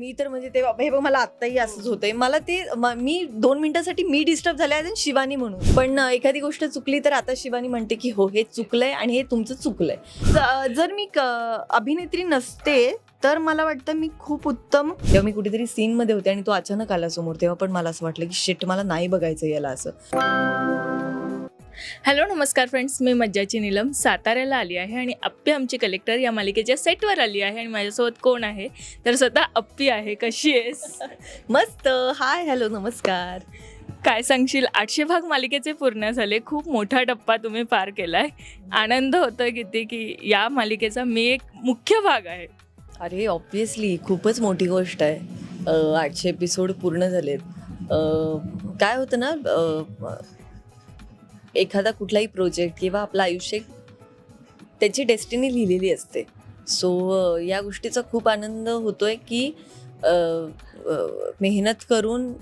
मी तर म्हणजे ते हे बघ मला आत्ताही असंच होतंय. मला ते म- मी दोन मिनिटासाठी मी डिस्टर्ब झाले आणि शिवानी म्हणून. पण अं, एखादी गोष्ट चुकली तर आता शिवानी म्हणते की हो हे चुकलंय आणि हे तुमचं चुकलंय. ज- जर मी क- अभिनेत्री नसते तर मला वाटतं मी खूप उत्तम जेव्हा मी कुठेतरी सीन मध्ये होते आणि तो अचानक आला समोर तेव्हा पण मला असं वाटलं की शिट मला नाही बघायचं याला असं. हॅलो नमस्कार फ्रेंड्स मी मज्जाची नीलम. साताऱ्याला आली आहे आणि अप्पी आमची कलेक्टर या मालिकेच्या सेटवर आली आहे आणि माझ्यासोबत कोण आहे? तर स्वतः अप्पी आहे. कशी आहेस? मस्त. हाय हॅलो नमस्कार. काय सांगशील? आठशे भाग मालिकेचे पूर्ण झाले. खूप मोठा टप्पा तुम्ही पार केलाय. आनंद होतोय किती की या मालिकेचा मी एक मुख्य भाग आहे. अरे ऑब्विसली खूपच मोठी गोष्ट आहे. आठशे एपिसोड पूर्ण झालेत. काय होतं ना एखादा कुठलाही प्रोजेक्ट किंवा आपलं आयुष्य त्याची डेस्टिनी लिहिलेली असते. सो या गोष्टीचा खूप आनंद होतोय की मेहनत करून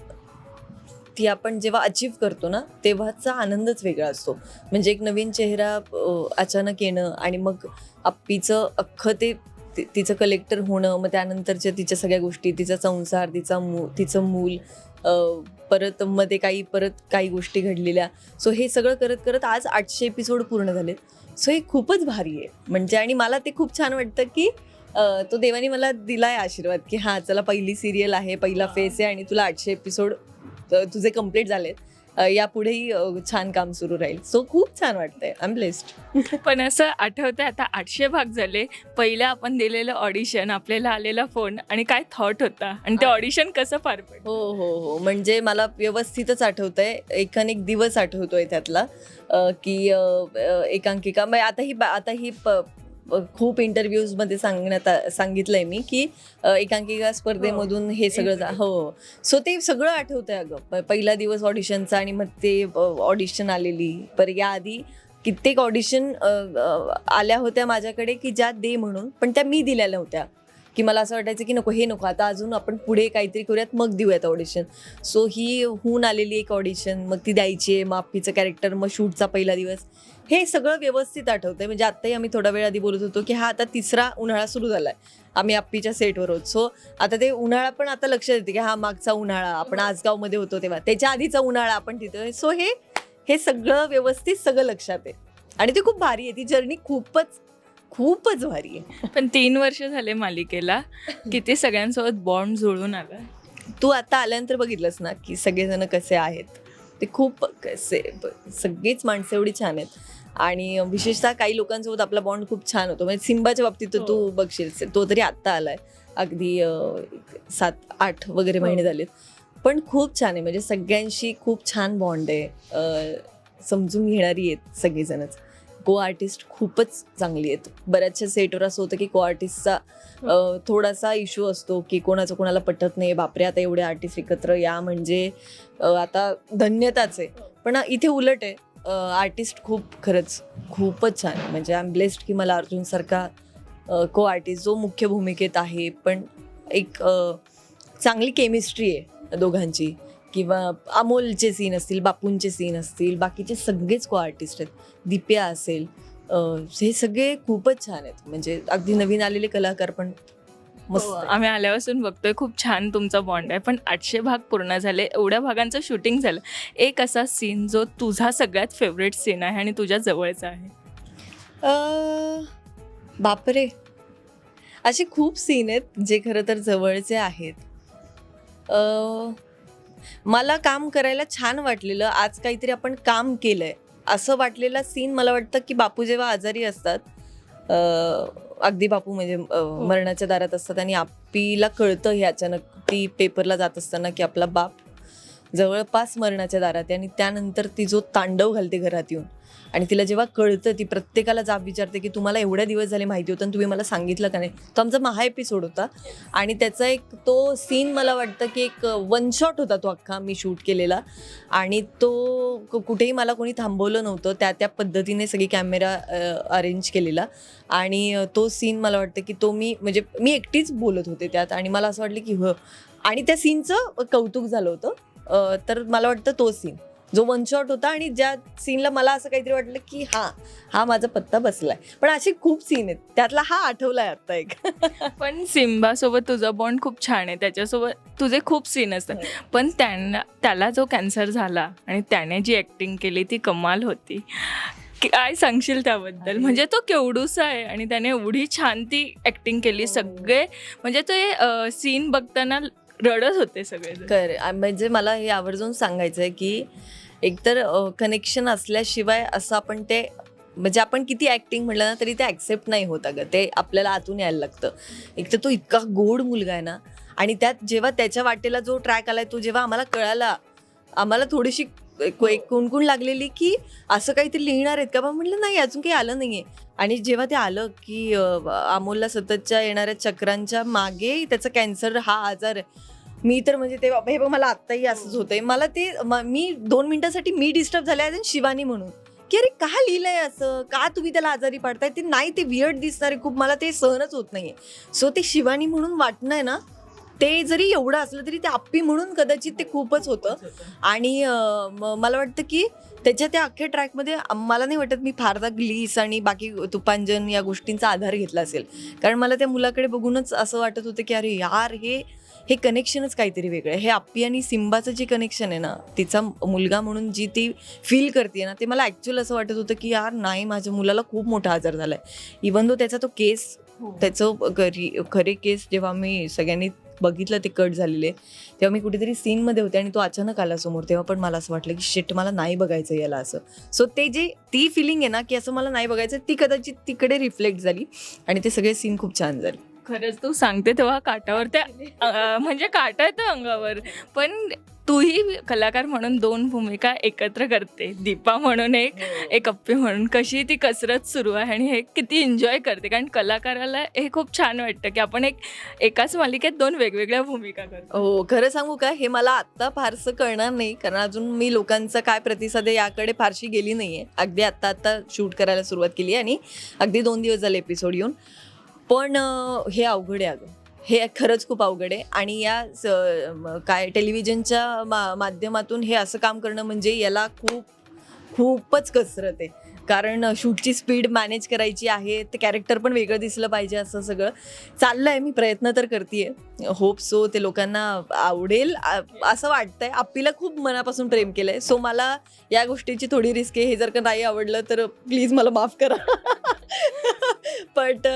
ती आपण जेव्हा अचीव करतो ना तेव्हाचा आनंदच वेगळा असतो. म्हणजे एक नवीन चेहरा अचानक येणं आणि मग अप्पीचं अख्खं ते तिचं कलेक्टर होणं मग त्यानंतरच्या तिच्या सगळ्या गोष्टी तिचा संसार तिचा मू तिचं मूल परत मध्ये काही परत काही गोष्टी घडलेल्या. सो हे सगळं करत करत आज आठशे एपिसोड पूर्ण झाले सो हे खूपच भारी आहे. म्हणजे आणि मला ते खूप छान वाटतं की तो देवानी मला दिलाय आशीर्वाद की हां चला पहिली सिरियल आहे पहिला फेस आहे आणि तुला आठशे एपिसोड तुझे कंप्लीट झालेत. यापुढेही छान काम सुरू राहील. सो खूप छान वाटतंय. आय एम ब्लेस्ड पण असं आठवतंय आता आठशे भाग झाले. पहिलं आपण दिलेलं ऑडिशन आपल्याला आलेला फोन आणि काय थॉट होता? आणि ते ऑडिशन कसं पार पडलं? हो हो हो. म्हणजे मला व्यवस्थितच आठवतंय. एकान एक दिवस आठवतोय त्यातला अं, की अं, अं, एकांकिका. मग आता ही बा- आता ही प- खूप इंटरव्ह्यूजमध्ये सांगण्यात आ- सांगितलंय मी की एकांकिका स्पर्धेमधून हे. सगळं जा- हो. सो ते सगळं आठवतंय अगं. प- पहिला दिवस ऑडिशनचा आणि मग ते ऑडिशन आलेली. पर याआधी कित्येक ऑडिशन आल्या होत्या माझ्याकडे की ज्या दे म्हणून पण त्या मी दिलेल्या होत्या की मला असं वाटायचं की नको हे नको आता अजून आपण पुढे काहीतरी करूयात मग देऊयात ऑडिशन सो ही होऊन आलेली एक ऑडिशन मग ती द्यायची आहे मग आप्पीचं कॅरेक्टर मग शूटचा पहिला दिवस. हे सगळं व्यवस्थित आठवतंय म्हणजे आत्ताही आम्ही थोडा वेळ आधी बोलत होतो की हा आता तिसरा उन्हाळा सुरू झालाय. आम्ही आप्पीच्या सेटवर होत सो आता ते उन्हाळा पण आता लक्षात येते की हा मागचा उन्हाळा आपण आजगावमध्ये होतो तेव्हा. त्याच्या आधीचा उन्हाळा आपण तिथं सो हे हे सगळं व्यवस्थित सगळं लक्षात आहे. आणि ते खूप भारी आहे ती जर्नी खूपच खूपच भारी आहे. पण तीन वर्ष झाले मालिकेला किती सगळ्यांसोबत बॉन्ड जुळून आला? तू आता आल्यानंतर बघितलंस ना की सगळेजण कसे आहेत? ते खूप कसे ब- सगळीच माणसं एवढी छान आहेत. आणि विशेषतः काही लोकांसोबत आपला बॉन्ड खूप छान होतो. म्हणजे सिम्बाच्या बाबतीत तर तू बघशील तो तरी आत्ता आलाय. अगदी अं, एक सात आठ वगैरे महिने झालेत. पण खूप छान आहे. म्हणजे सगळ्यांशी खूप छान बॉन्ड आहे. अं, समजून घेणारी आहेत सगळेजणच. को आर्टिस्ट खूपच चांगली आहेत. बऱ्याचशा सेटवर असं होतं की को आर्टिस्टचा थोडासा इश्यू असतो की कोणाचं कोणाला पटत नाही बापरे आता एवढे आर्टिस्ट एकत्र या म्हणजे आता धन्यताच आहे. पण इथे उलट आहे आर्टिस्ट खूप खरंच खूपच छान म्हणजे आय एम ब्लेस्ड की मला अर्जुनसारखा को आर्टिस्ट जो मुख्य भूमिकेत आहे पण एक चांगली केमिस्ट्री आहे दोघांची. किंवा अमोलचे सीन असतील बापूंचे सीन असतील बाकीचे सगळेच को आर्टिस्ट आहेत. दिप्या असेल हे सगळे खूपच छान आहेत. म्हणजे अगदी नवीन आलेले कलाकार पण मस्त हो. आम्ही आल्यापासून बघतोय खूप छान तुमचा बॉन्ड आहे. पण आठशे भाग पूर्ण झाले एवढ्या भागांचं शूटिंग झालं. एक असा सीन जो तुझा सगळ्यात फेवरेट सीन आहे आणि तुझ्या जवळचा आहे? बापरे. असे खूप सीन आहेत जे खरं तर जवळचे आहेत. मला काम करायला छान वाटलेलं आज काहीतरी आपण काम केलंय. असं वाटलेला सीन मला वाटतं की बापू जेव्हा आजारी असतात अगदी बापू म्हणजे अ, मरणाच्या दारात असतात आणि आपीला कळतं हे अचानक ती पेपरला जात असताना की आपला बाप जवळपास मरणाच्या दारात आणि त्यानंतर ती जो तांडव घालते घरात येऊन. आणि तिला जेव्हा कळतं ती प्रत्येकाला जाब विचारते की तुम्हाला एवढ्या दिवस झाले माहिती होतं आणि तुम्ही मला सांगितलं का नाही? तो आमचा महा एपिसोड होता. आणि त्याचा एक तो सीन मला वाटतं की एक वन शॉट होता तो अख्खा मी शूट केलेला. आणि तो कुठेही मला कोणी थांबवलं नव्हतं. त्या त्या पद्धतीने सगळी कॅमेरा अरेंज केलेला. आणि तो सीन मला वाटतं की तो मी म्हणजे मी एकटीच बोलत होते त्यात. आणि मला असं वाटलं की ह. आणि त्या सीनचं कौतुक झालं होतं. तर मला वाटतं तो सीन जो वन शॉट होता आणि ज्या सीनला मला असं काहीतरी वाटलं की हा हा माझा पत्ता बसलाय. पण असे खूप सीन आहेत. त्यातला हा आठवलाय आता एक. पण सिम्बा सोबत तुझा बॉन्ड खूप छान आहे. त्याच्यासोबत तुझे खूप सीन असतात. पण त्यांना त्याला जो कॅन्सर झाला आणि त्याने जी ॲक्टिंग केली ती कमाल होती. काय सांगशील त्याबद्दल. म्हणजे तो केवढूसा आहे आणि त्याने एवढी छान ती ॲक्टिंग केली हो. सगळे. म्हणजे ते सीन बघताना रडत होते सगळे कर म्हणजे मला हे आवर्जून सांगायचं आहे की एकतर कनेक्शन असल्याशिवाय असं आपण ते म्हणजे आपण किती ॲक्टिंग म्हटलं ना तरी ते ॲक्सेप्ट नाही होत अगं. ते आपल्याला आतून यायला लागतं. एक तर तो इतका गोड मुलगा आहे ना आणि त्यात जेव्हा त्याच्या वाटेला जो ट्रॅक आलाय तो जेव्हा आम्हाला कळाला आम्हाला थोडीशी कुणकुण लागलेली की असं काहीतरी लिहिणार आहेत का? पण म्हटलं नाही अजून काही आलं नाहीये. आणि जेव्हा ते आलं की अमोलला सततच्या येणाऱ्या चक्रांच्या मागे त्याचा कॅन्सर हा आजार आहे. मी तर म्हणजे ते हे बघ मला आत्ताही असंच होतंय. मला ते म- दोन मिनिटासाठी मी डिस्टर्ब झाले आणि शिवानी म्हणून. की अरे का लिहिलंय असं? का तुम्ही त्याला आजारी पाडताय? ते नाही ते वियर्ड दिसणार आहे खूप. मला ते सहनच होत नाहीये. सो ते शिवानी म्हणून वाटणं ना ते जरी एवढं असलं तरी ते आप्पी म्हणून कदाचित ते खूपच होतं. आणि मला वाटतं की त्याच्या त्या अख्ख्या ट्रॅकमध्ये मला नाही वाटत मी फारदा ग्लीस आणि बाकी तुपांजन या गोष्टींचा आधार घेतला असेल. कारण मला त्या मुलाकडे बघूनच असं वाटत होतं की अरे यार हे हे कनेक्शनच काहीतरी वेगळं हे आप्पी आणि सिम्बाचं जे कनेक्शन आहे ना तिचा मुलगा म्हणून जी ती फील करते ना ते मला ॲक्च्युअल असं वाटत होतं की यार नाही माझ्या मुलाला खूप मोठा आजार झाला आहे इवन दो त्याचा तो केस त्याचं खरी खरे केस जेव्हा मी सगळ्यांनी बघितलं ते कट झालेले. तेव्हा मी कुठेतरी सीनमध्ये होते आणि तो अचानक आला समोर. तेव्हा पण मला असं वाटलं की शिट मला नाही बघायचं याला असं. सो ते जे ती फिलिंग आहे ना की असं मला नाही बघायचं ती कदाचित तिकडे रिफ्लेक्ट झाली आणि ते सगळे सीन खूप छान झाले. खरंच तू सांगते तेव्हा काटावर त्या अं, म्हणजे काटा येतं अंगावर. पण तूही कलाकार म्हणून दोन भूमिका एकत्र करते. दीपा म्हणून एक एक अप्पी म्हणून. कशी ती कसरत सुरू आहे आणि हे किती एन्जॉय करते. कारण कलाकाराला हे खूप छान वाटतं की आपण एक एकाच मालिकेत दोन वेगवेगळ्या भूमिका करतो. हो खरं सांगू का? हे मला आत्ता फारसं कळणार नाही. कारण अजून मी लोकांचा काय प्रतिसाद आहे याकडे फारशी गेली नाहीये. अगदी आत्ता आत्ता शूट करायला सुरुवात केली आणि अगदी दोन दिवस झाले एपिसोड येऊन. पण हे अवघड आहे अगं. हे खरंच खूप अवघड आहे. आणि या स- काय टेलिव्हिजनच्या मा माध्यमातून हे असं काम करणं म्हणजे याला खूप खूपच कसरत आहे. कारण शूटची स्पीड मॅनेज करायची आहे ते कॅरेक्टर पण वेगळं दिसलं पाहिजे असं सगळं. चाललं आहे मी प्रयत्न तर करते होप सो ते लोकांना आवडेल. असं वाटतंय. आप्पीला खूप मनापासून प्रेम केलंय. सो मला या गोष्टीची थोडी रिस्क आहे. हे जर का नाही आवडलं तर प्लीज मला माफ करा. बट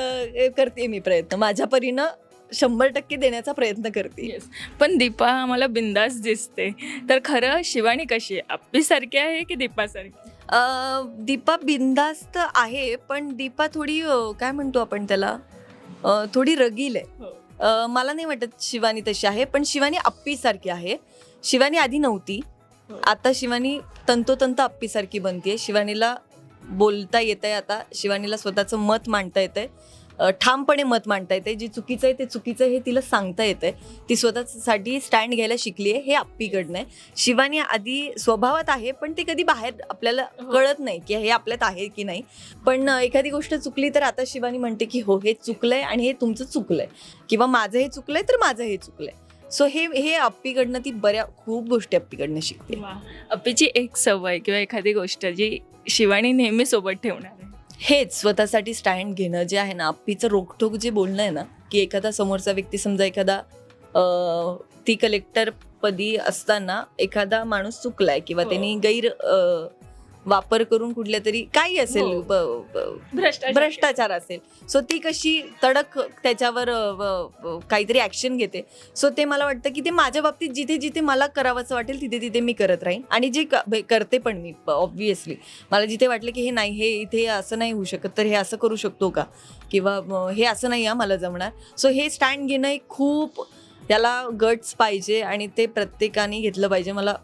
करते मी प्रयत्न. माझ्या परीनं शंभर टक्के देण्याचा प्रयत्न करते. येस पण दीपा आम्हाला बिंदास दिसते. तर खरं शिवानी कशी आहे? अप्पीसारखी आहे की दीपासारखी? अं, दीपा बिंदास्त आहे पण दीपा थोडी अं, काय म्हणतो आपण त्याला? अं, थोडी रगील आहे. अं, मला नाही वाटत शिवानी तशी आहे पण शिवानी अप्पीसारखी आहे. शिवानी आधी नव्हती. हो. आता शिवानी तंतोतंत अप्पीसारखी बनतीये. शिवानीला बोलता येत आहे आता. शिवानीला स्वतःचं मत मांडता येतंय. ठामपणे मत मांडता येते जे चुकीचं आहे ते चुकीचं हे तिला सांगता येतंय. ती स्वतःसाठी स्टँड घ्यायला शिकली आहे हे अप्पीकडनं आहे. शिवानी आधी स्वभावात आहे पण ते कधी बाहेर आपल्याला हो. कळत नाही की हे आपल्यात आहे की नाही. पण एखादी गोष्ट चुकली तर आता शिवानी म्हणते की हो हे चुकलंय आणि हे तुमचं चुकलंय. किंवा माझं हे चुकलंय तर माझं हे चुकलंय. सो हे हे अप्पीकडनं ती बऱ्या खूप गोष्टी अप्पीकडनं शिकते. अप्पीची एक सवय किंवा एखादी गोष्ट जी शिवानी नेहमी सोबत ठेवणार आहे. हेच स्वतःसाठी स्टँड घेणं जे आहे ना अप्पीचं रोखठोक जे बोलणं आहे ना की एखादा समोरचा व्यक्ती समजा एखादा ती कलेक्टर पदी असताना एखादा माणूस चुकलाय किंवा हो. त्यांनी गैर वापर करून कुठल्या तरी काही असेल हो. ब- ब- भ्रष्टाचार. भ्रष्टाचार असेल. सो ती कशी तडक त्याच्यावर अ, काहीतरी ऍक्शन घेते. सो ते मला वाटतं की ते माझ्या बाबतीत जिथे जिथे मला करावंसं वाटेल तिथे तिथे मी करत राहीन. आणि जे क- करते पण मी ऑब्व्हियसली मला जिथे वाटलं की हे नाही हे इथे असं नाही होऊ शकत तर हे असं करू शकतो का? किंवा म, हे असं नाही हा मला जमणार. सो हे स्टँड घेणं एक खूप त्याला गट्स पाहिजे आणि ते प्रत्येकाने घेतलं पाहिजे. मला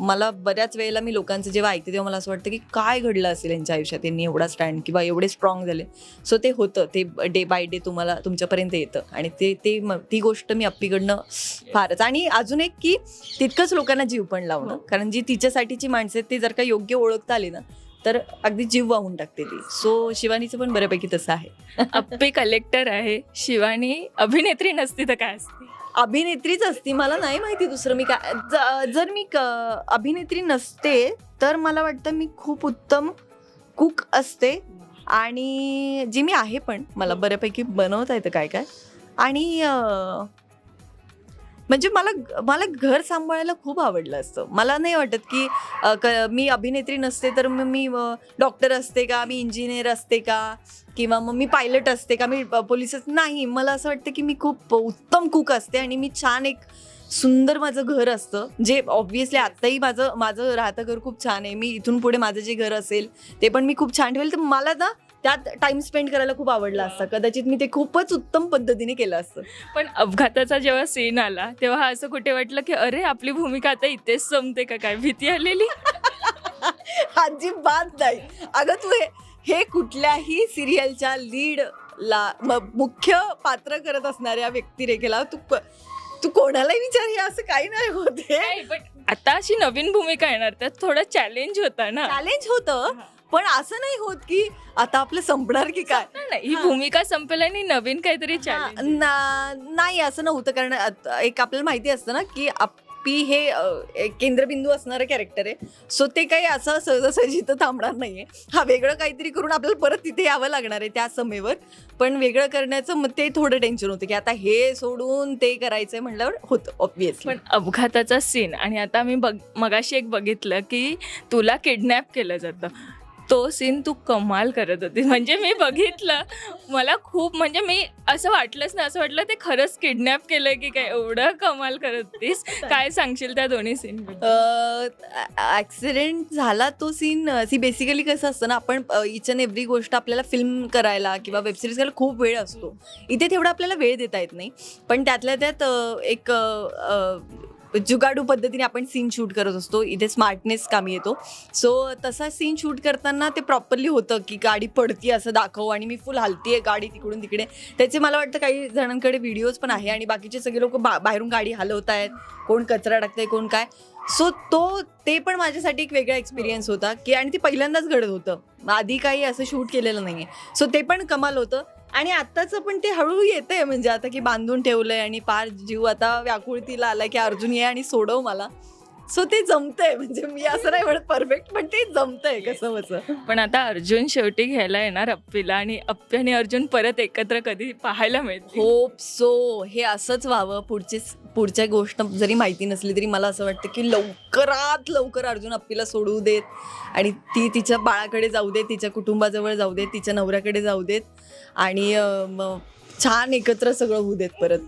मला बऱ्याच वेळेला मी लोकांचं जेव्हा ऐकते तेव्हा मला असं वाटतं की काय घडलं असेल यांच्या आयुष्यात? यांनी एवढा स्टँड किंवा एवढे स्ट्रॉंग झाले. सो ते होतं. ते डे बाय डे तुम्हाला तुमच्यापर्यंत येतं. आणि ते ते ती गोष्ट मी अप्पीकडनं फारच. आणि अजून एक की तितकंच लोकांना जीव पण लावणं. हो. कारण जी तिच्यासाठीची माणसं आहेत ती जर का योग्य ओळखता आली ना तर अगदी जीव वाहून टाकते ती. सो शिवानीचं पण बऱ्यापैकी तसं आहे. अप्पी कलेक्टर आहे. शिवानी अभिनेत्री नसती तर काय असते? अभिनेत्रीच असती. मला नाही माहिती दुसरं मी काय. ज- जर मी क- अभिनेत्री नसते तर मला वाटतं मी खूप उत्तम कुक असते. आणि जी मी आहे पण मला बऱ्यापैकी बनवता येतं काय काय. आणि म्हणजे मला मला घर सांभाळायला खूप आवडलं असतं. मला नाही वाटत की क- मी अभिनेत्री नसते तर मग मी डॉक्टर असते का? मी इंजिनियर असते का? किंवा मग मी पायलट असते का? मी पोलिसच नाही. मला असं वाटतं की मी खूप उत्तम कुक असते आणि मी छान एक सुंदर माझं घर असतं. जे ऑब्व्हियसली आत्ताही माझं माझं राहतं घर खूप छान आहे. मी इथून पुढे माझं जे घर असेल ते पण मी खूप छान ठेवेल. तर मला ना त्यात टाइम स्पेंड करायला खूप आवडला असता. कदाचित मी ते खूपच उत्तम पद्धतीने केलं असतं. पण अपघाताचा जेव्हा सीन आला तेव्हा असं कुठे वाटलं की अरे आपली भूमिका आता इथेच संपते का? काय भीती आलेली? अजिबात नाही. अगं तू हे कुठल्याही सिरियलच्या लीड ला मुख्य पात्र करत असणाऱ्या व्यक्तिरेखेला तू तू कोणालाही विचार हे असं काही नाही होते आता अशी नवीन भूमिका येणार त्यात थोडा चॅलेंज होता ना? चॅलेंज होतं पण असं नाही होत की आता आपलं संपणार की काय? नाही, नाही, ही. भूमिका संपेल आणि नवीन काहीतरी हा, ना- नाही असं नव्हतं. कारण आत- एक आपल्याला माहिती असतं ना की अप्पी हे अ, एक केंद्रबिंदू असणारं कॅरेक्टर आहे. सो ते काही असं सहजासहजी इथं थांबणार नाहीये. हा वेगळं काहीतरी करून आपल्याला परत तिथे यावं लागणार आहे त्या समयवर. पण वेगळं करण्याचं मग ते थोडं टेन्शन होतं की आता हे सोडून ते करायचंय म्हटल्यावर होतं ऑब्विसली पण अपघाताचा सीन आणि आता मी बघ मगाशी एक बघितलं की तुला किडनॅप केलं जातं. तो सीन तू कमाल करत होती. म्हणजे मी बघितलं. मला खूप म्हणजे मी असं वाटलंच ना असं वाटलं ते खरंच किडनॅप केलंय की काय? एवढं कमाल करत होतीस. काय सांगशील त्या दोन्ही सीन ॲक्सिडेंट झाला तो सीन सी बेसिकली कसं असतं ना आपण इच अँड एव्हरी गोष्ट आपल्याला फिल्म करायला किंवा वेबसिरीज करायला खूप वेळ असतो. इथे तेवढा आपल्याला वेळ देता येत नाही. पण त्यातल्या त्यात एक जुगाडू पद्धतीने आपण सीन शूट करत असतो. इथे स्मार्टनेस कामी येतो. सो तसा सीन शूट करताना ते प्रॉपरली होतं की गाडी पडती असं दाखव आणि मी फुल हलतीये गाडी तिकडून तिकडे. त्याचे मला वाटतं काही जणांकडे व्हिडिओज पण आहे आणि बाकीचे सगळे लोक बा बाहेरून गाडी हलवत आहेत कोण कचरा टाकतंय कोण काय. सो तो ते पण माझ्यासाठी एक वेगळा एक्सपिरियन्स होता की आणि ते पहिल्यांदाच घडत होतं. आधी काही असं शूट केलेलं नाही आहे सो ते पण कमाल होतं. आणि आत्ताचं पण ते हळूहळू येते म्हणजे आता की बांधून ठेवलंय आणि पार जीव आता व्याकुळतीला आलाय की अर्जुन ये आणि सोडव मला. सो ते जमतंय. म्हणजे मी असं नाही म्हणत परफेक्ट पण ते जमतंय कसं बसं. पण आता अर्जुन शेवटी घ्यायला येणार अप्पीला आणि अप्पी आणि अर्जुन परत एकत्र कधी पाहायला मिळतील. होप सो हे असंच व्हावं. पुढची पुढच्या गोष्ट जरी माहिती नसली तरी मला असं वाटतं की लवकरात लवकर अर्जुन अप्पीला सोडवू देत आणि ती तिच्या बाळाकडे जाऊ देत तिच्या कुटुंबाजवळ जाऊ देत तिच्या नवऱ्याकडे जाऊ देत आणि छान एकत्र सगळं होऊ देत परत.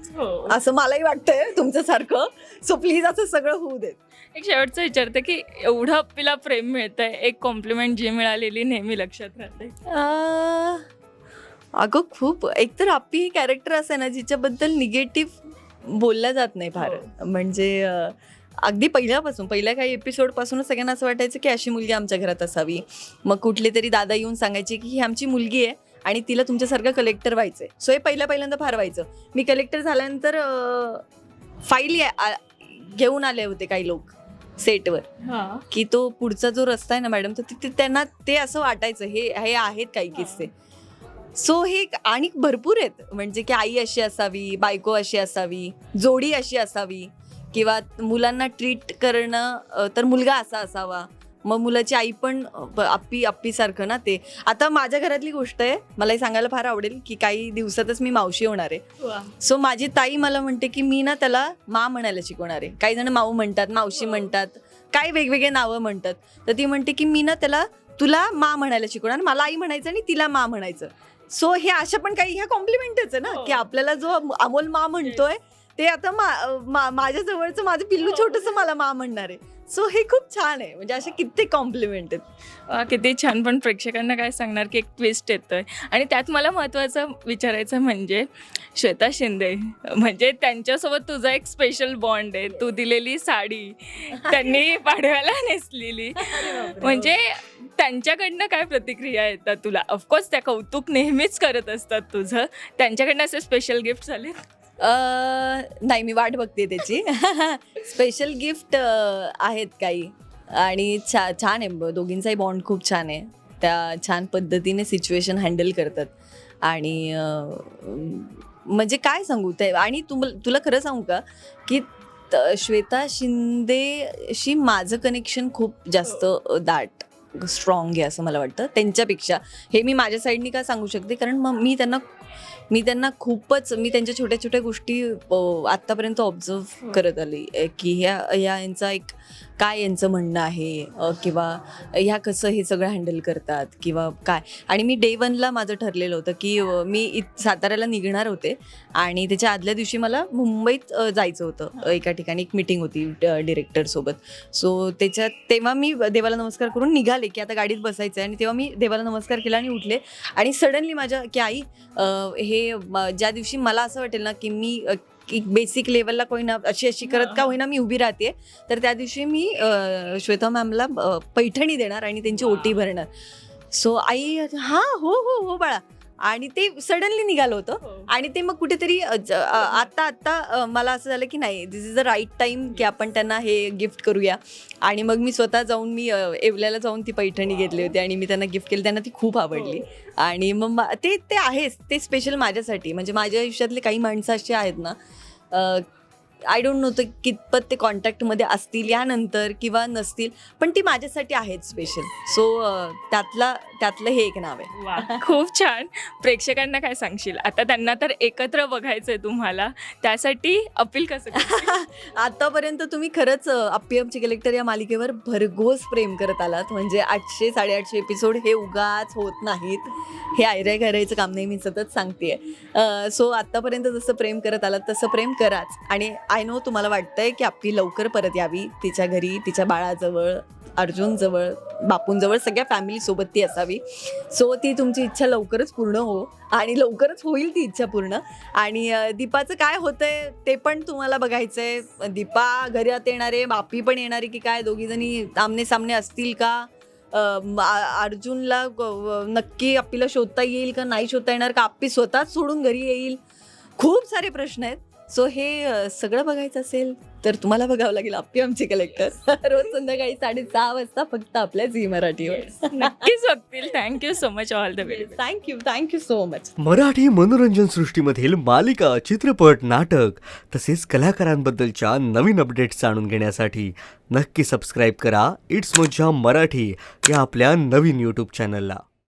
असं मलाही वाटतंय तुमच्यासारखं. सो प्लीज असं सगळं होऊ देत. एक शेवटचं विचारते की एवढं अप्पीला प्रेम मिळतंय एक कॉम्प्लिमेंट जी मिळालेली नेहमी लक्षात राहते. अं, अगं खूप. एकतर आपली ही कॅरेक्टर असं आहे ना जिच्याबद्दल निगेटिव्ह बोलल्या जात नाही फार. म्हणजे अं, अगदी पहिल्यापासून पहिल्या काही एपिसोडपासूनच सगळ्यांना असं वाटायचं की अशी मुलगी आमच्या घरात असावी. मग कुठले तरी दादा येऊन सांगायचे की ही आमची मुलगी आहे आणि तिला तुमच्यासारखं कलेक्टर व्हायचंय. सो हे पहिल्या पहिल्यांदा फार व्हायचं. मी कलेक्टर झाल्यानंतर फाईल घेऊन आले होते काही लोक. सेटवर. की तो पुढचा जो रस्ता आहे ना मॅडम तर तिथे त्यांना ते असं वाटायचं हे हे आहेत काही किस्से. सो हे आणि भरपूर आहेत. म्हणजे की आई अशी असावी बायको अशी असावी जोडी अशी असावी किंवा मुलांना ट्रीट करणं तर मुलगा असा असावा. मग मुलाची आई पण आप्पी आप्पीसारखं ना ते. आता माझ्या घरातली गोष्ट आहे मलाही सांगायला फार आवडेल की काही दिवसातच मी मावशी होणार आहे. सो माझी ताई मला म्हणते की मी ना त्याला मा म्हणायला शिकवणार आहे. काही जण माऊ म्हणतात मावशी म्हणतात काय वेगवेगळे नावं म्हणतात. तर ती म्हणते की मी ना त्याला तुला मा म्हणायला शिकवणार. मला आई म्हणायचं आणि तिला मा म्हणायचं. सो हे अशा पण काही ह्या कॉम्प्लिमेंटच आहे ना हो. की आपल्याला जो अम- अमोल मा म्हणतोय ते आता माझ्या जवळचं माझं पिल्लू हो. छोटस मला मा म्हणणार आहे. सो हे खूप छान आहे. म्हणजे असे कित्येक कॉम्प्लिमेंट आहेत. वा, किती छान. पण प्रेक्षकांना काय सांगणार की एक ट्विस्ट येतोय. आणि त्यात मला महत्त्वाचं विचारायचं म्हणजे श्वेता शिंदे म्हणजे त्यांच्यासोबत तुझा एक स्पेशल बॉन्ड आहे. तू दिलेली साडी त्यांनी पाडव्याला नेसलेली. म्हणजे त्यांच्याकडनं काय प्रतिक्रिया येतात तुला? ऑफकोर्स त्या कौतुक नेहमीच करत असतात तुझं. त्यांच्याकडनं असे स्पेशल गिफ्ट झाले नाही मी वाट बघते त्याची. स्पेशल गिफ्ट आहेत काही. आणि छा छान आहे ब- दोघींचाही बॉन्ड खूप छान आहे. त्या छान पद्धतीने सिच्युएशन हँडल करतात. आणि म्हणजे काय सांगू? ते आणि तुम तुला खरं सांगू का? की श्वेता शिंदेशी माझं कनेक्शन खूप जास्त दाट स्ट्रॉंग आहे असं मला वाटतं. त्यांच्यापेक्षा. हे मी माझ्या साईडनी का सांगू शकते? कारण मग मी त्यांना मी त्यांना खूपच मी त्यांच्या छोट्या छोट्या गोष्टी आत्तापर्यंत ऑब्झर्व करत आली की ह्या ह्या यांचा एक काय यांचं म्हणणं आहे? किंवा ह्या कसं हे सगळं हँडल करतात? किंवा काय? आणि मी डे वनला माझं ठरलेलं होतं की मी इत साताऱ्याला निघणार होते आणि त्याच्या आदल्या दिवशी मला मुंबईत जायचं होतं. एका ठिकाणी एक मिटिंग होती डिरेक्टरसोबत सो त्याच्यात तेव्हा मी देवाला नमस्कार करून निघाले की आता गाडीत बसायचं आहे. आणि तेव्हा मी देवाला नमस्कार केला आणि उठले. आणि सडनली माझ्या की आई हे ज्या दिवशी मला असं वाटेल ना की मी की बेसिक लेवलला कोणी ना अशी अशी करत का होईना मी उभी राहते तर त्या दिवशी मी श्वेता मॅमला पैठणी देणार आणि त्यांची ओटी भरणार. सो आई हां हो हो हो बाळा. आणि ते सडनली निघालं होतं. आणि ते मग कुठेतरी अ, आत्ता आत्ता मला असं झालं की नाही this is the right time की आपण त्यांना हे गिफ्ट करूया. आणि मग मी स्वतः जाऊन मी अ, येवल्याला जाऊन ती पैठणी घेतली होती आणि मी त्यांना गिफ्ट केली. त्यांना ती खूप आवडली. आणि मग ते ते आहेच. ते स्पेशल माझ्यासाठी. म्हणजे माझ्या आयुष्यातले काही माणसं अशी आहेत ना 呃 आय डोंट नो ते कितपत ते कॉन्टॅक्टमध्ये असतील यानंतर किंवा नसतील पण ती माझ्यासाठी आहेत स्पेशल सो त्यातला त्यातलं हे एक नाव आहे. खूप छान. प्रेक्षकांना काय सांगशील? आता त्यांना तर एकत्र बघायचंय तुम्हाला. त्यासाठी अपील कसं? आतापर्यंत तुम्ही खरंच अप्पियमची कलेक्टर या मालिकेवर भरघोस प्रेम करत आलात. म्हणजे आठशे साडेआठशे एपिसोड हे उगाच होत नाहीत. हे आयऱ्या घरायचं काम नाही मी सतत सांगतेय. सो आतापर्यंत जसं प्रेम करत आलात तसं प्रेम कराच. आणि आय नो तुम्हाला वाटतंय की आपली लवकर परत यावी तिच्या घरी तिच्या बाळाजवळ अर्जुनजवळ बापूंजवळ सगळ्या फॅमिलीसोबत ती असावी. सो ती तुमची इच्छा लवकरच पूर्ण हो आणि लवकरच होईल ती इच्छा पूर्ण. आणि दीपाचं काय होतंय ते पण तुम्हाला बघायचंय. दीपा घरात येणारे बापी पण येणारे की काय दोघी जणी आमने सामने असतील का? अर्जुनला नक्की आपल्याला शोधता येईल का नाही शोधता येणार का? आपली स्वतःच सोडून घरी येईल. खूप सारे प्रश्न आहेत. सो हे सगळं बघायचं असेल तर तुम्हाला बघावं लागेल आपली आमची कलेक्टर रोज संध्याकाळी साडेसहा वाजता फक्त आपल्या झी मराठीवर. नक्कीच बघतील. Thank you so much all the way thank you thank you so much Marathi मनोरंजन सृष्टीमधील मालिका चित्रपट नाटक तसेच कलाकारांबद्दलच्या नवीन अपडेट्स जाणून घेण्यासाठी नक्की सबस्क्राईब करा. इट्स मज्जा मराठी या आपल्या नवीन यूट्यूब चॅनलला